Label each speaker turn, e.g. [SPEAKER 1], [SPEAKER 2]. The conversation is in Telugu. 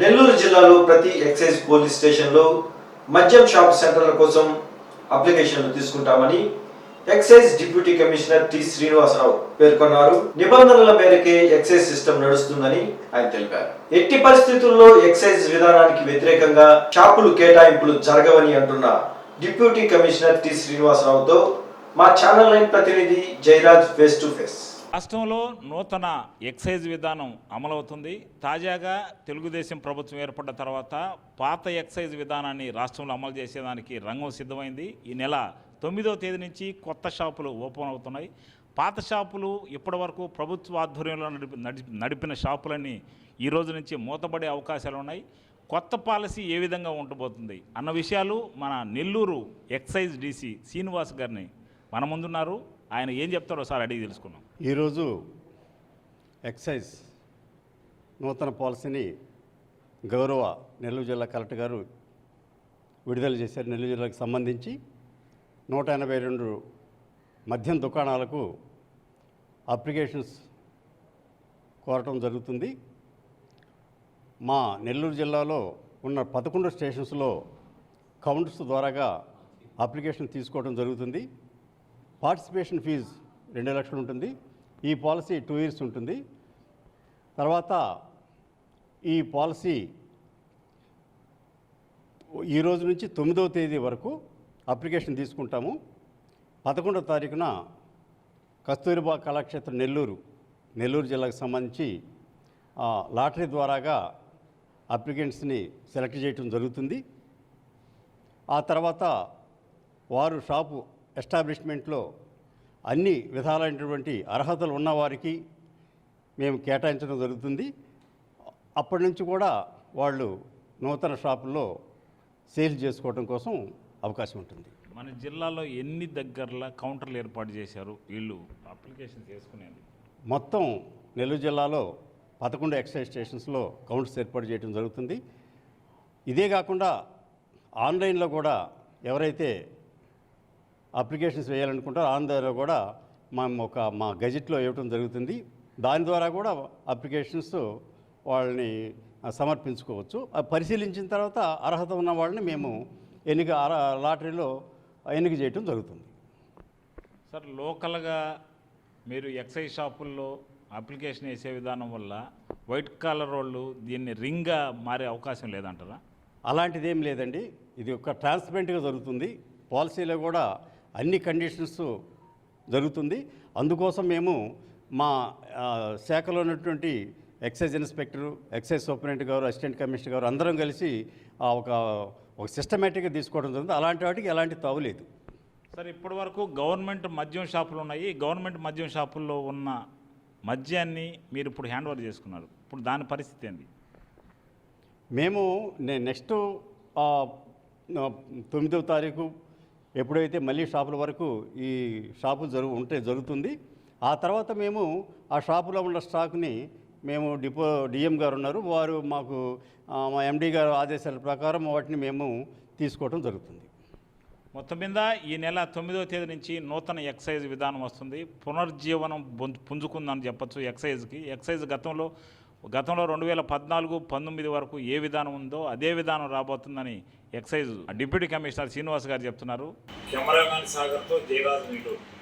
[SPEAKER 1] నెల్లూరు జిల్లాలో ప్రతి ఎక్సైజ్ పోలీస్ స్టేషన్లో మద్యం షాప్ సెంటర్ల కోసం అప్లికేషన్లు తీసుకుంటామని excise deputy commissioner T Srinivasarao పేర్కొన్నారు. నిబంధనల మేరకే ఎక్సైజ్ సిస్టమ్ నడుస్తుందని ఆయన తెలిపారు. ఎట్టి పరిస్థితుల్లో ఎక్సైజ్ విధానానికి వ్యతిరేకంగా షాపులు కేటాయింపులు జరగవని అంటున్న డిప్యూటీ కమిషనర్ టి శ్రీనివాసరావుతో మా ఛానల్ లైన్ ప్రతినిధి జయరాజ్ ఫేస్ టు ఫేస్.
[SPEAKER 2] రాష్ట్రంలో నూతన ఎక్సైజ్ విధానం అమలవుతుంది. తాజాగా తెలుగుదేశం ప్రభుత్వం ఏర్పడ్డ తర్వాత పాత ఎక్సైజ్ విధానాన్ని రాష్ట్రంలో అమలు చేసేదానికి రంగం సిద్ధమైంది. ఈ నెల తొమ్మిదవ తేదీ నుంచి కొత్త షాపులు ఓపెన్ అవుతున్నాయి. పాత షాపులు ఇప్పటివరకు ప్రభుత్వ ఆధ్వర్యంలో నడిపి నడిపి నడిపిన షాపులన్నీ ఈ రోజు నుంచి మూతపడే అవకాశాలు ఉన్నాయి. కొత్త పాలసీ ఏ విధంగా ఉండబోతుంది అన్న విషయాలు మన నెల్లూరు ఎక్సైజ్ డీసీ శ్రీనివాస్ గారిని మన ముందున్నారు. ఆయన ఏం చెప్తారో సార్ అడిగి తెలుసుకున్నాం
[SPEAKER 3] ఈరోజు ఎక్సైజ్ నూతన పాలసీని గౌరవ నెల్లూరు జిల్లా కలెక్టర్ గారు విడుదల చేశారు. నెల్లూరు జిల్లాకు సంబంధించి నూట ఎనభై రెండు మద్యం దుకాణాలకు అప్లికేషన్స్ కోరటం జరుగుతుంది. మా నెల్లూరు జిల్లాలో ఉన్న పదకొండు స్టేషన్స్లో కౌంటర్స్ ద్వారాగా అప్లికేషన్ తీసుకోవడం జరుగుతుంది. పార్టిసిపేషన్ ఫీజు రెండు లక్షలు ఉంటుంది ఈ పాలసీ టూ ఇయర్స్ ఉంటుంది. తర్వాత ఈ పాలసీ ఈ రోజు నుంచి తొమ్మిదవ తేదీ వరకు అప్లికేషన్ తీసుకుంటాము. పదకొండవ తారీఖున కస్తూరిబా కళాక్షేత్రం నెల్లూరు నెల్లూరు జిల్లాకు సంబంధించి ఆ, లాటరీ ద్వారాగా అప్లికెంట్స్ని సెలెక్ట్ చేయటం జరుగుతుంది. ఆ తర్వాత వారు షాపు ఎస్టాబ్లిష్మెంట్లో అన్ని విధాలైనటువంటి అర్హతలు ఉన్నవారికి మేము కేటాయించడం జరుగుతుంది. అప్పటి నుంచి కూడా వాళ్ళు నూతన షాపుల్లో సేల్ చేసుకోవడం కోసం అవకాశం ఉంటుంది.
[SPEAKER 2] మన జిల్లాలో ఎన్ని దగ్గరల కౌంటర్లు ఏర్పాటు చేశారు? వీళ్ళు అప్లికేషన్ చేసుకునేది.
[SPEAKER 3] మొత్తం నెల్లూరు జిల్లాలో పదకొండు ఎక్సైజ్ స్టేషన్స్లో కౌంటర్స్ ఏర్పాటు చేయడం జరుగుతుంది. ఇదే కాకుండా ఆన్లైన్లో కూడా ఎవరైతే అప్లికేషన్స్ వేయాలనుకుంటారో ఆన్లైన్లో కూడా మేము ఒక మా గజెట్లో ఇవ్వడం జరుగుతుంది. దాని ద్వారా కూడా అప్లికేషన్స్ వాళ్ళని సమర్పించుకోవచ్చు. పరిశీలించిన తర్వాత అర్హత ఉన్న వాళ్ళని మేము ఎన్నిక లాటరీలో ఎన్నిక చేయడం జరుగుతుంది.
[SPEAKER 2] సార్ లోకల్గా మీరు ఎక్సైజ్ షాపుల్లో అప్లికేషన్ వేసే విధానం వల్ల వైట్ కాలర్ వాళ్ళు దీన్ని రింగ్గా మారే అవకాశం లేదంటారా?
[SPEAKER 3] అలాంటిది ఏం లేదండి. ఇది ఒక ట్రాన్స్పరెంట్గా జరుగుతుంది. పాలసీలో కూడా అన్ని కండిషన్స్ జరుగుతుంది. అందుకోసం మేము మా శాఖలో ఉన్నటువంటి ఎక్సైజ్ ఇన్స్పెక్టరు ఎక్సైజ్ సూపరింటెండెంట్ గారు అసిస్టెంట్ కమిషనర్ గారు అందరం కలిసి ఒక ఒక సిస్టమేటిక్గా తీసుకోవడం జరుగుతుంది. అలాంటి వాటికి ఎలాంటి తావులేదు
[SPEAKER 2] సార్ ఇప్పటి వరకు గవర్నమెంట్ మద్యం షాపులు ఉన్నాయి. గవర్నమెంట్ మద్యం షాపుల్లో ఉన్న మద్యాన్ని మీరు ఇప్పుడు హ్యాండ్ ఓవర్ చేసుకున్నారు. ఇప్పుడు దాని పరిస్థితి ఏంది?
[SPEAKER 3] మేము నే నెక్స్ట్ తొమ్మిదవ తారీఖు ఎప్పుడైతే మళ్ళీ షాపుల వరకు ఈ షాపులు జరుగు ఉంటే జరుగుతుంది. ఆ తర్వాత మేము ఆ షాపులో ఉన్న స్టాక్ని మేము డిపో డిఎం గారు ఉన్నారు. వారు మాకు మా ఎండి గారు ఆదేశాల ప్రకారం వాటిని మేము తీసుకోవడం జరుగుతుంది.
[SPEAKER 2] మొత్తం మీద ఈ నెల తొమ్మిదో తేదీ నుంచి నూతన ఎక్సైజ్ విధానం వస్తుంది. పునర్జీవనం పుంజుకుందని చెప్పచ్చు ఎక్సైజ్కి. ఎక్సైజ్ గతంలో గతంలో రెండు వేల పద్నాలుగు పంతొమ్మిది వరకు ఏ విధానం ఉందో అదే విధానం రాబోతుందని ఎక్సైజ్ డిప్యూటీ కమిషనర్ శ్రీనివాస్ గారు చెప్తున్నారు. కెమెరామ్యాన్ సాగర్తో జయరాజ్ నీడు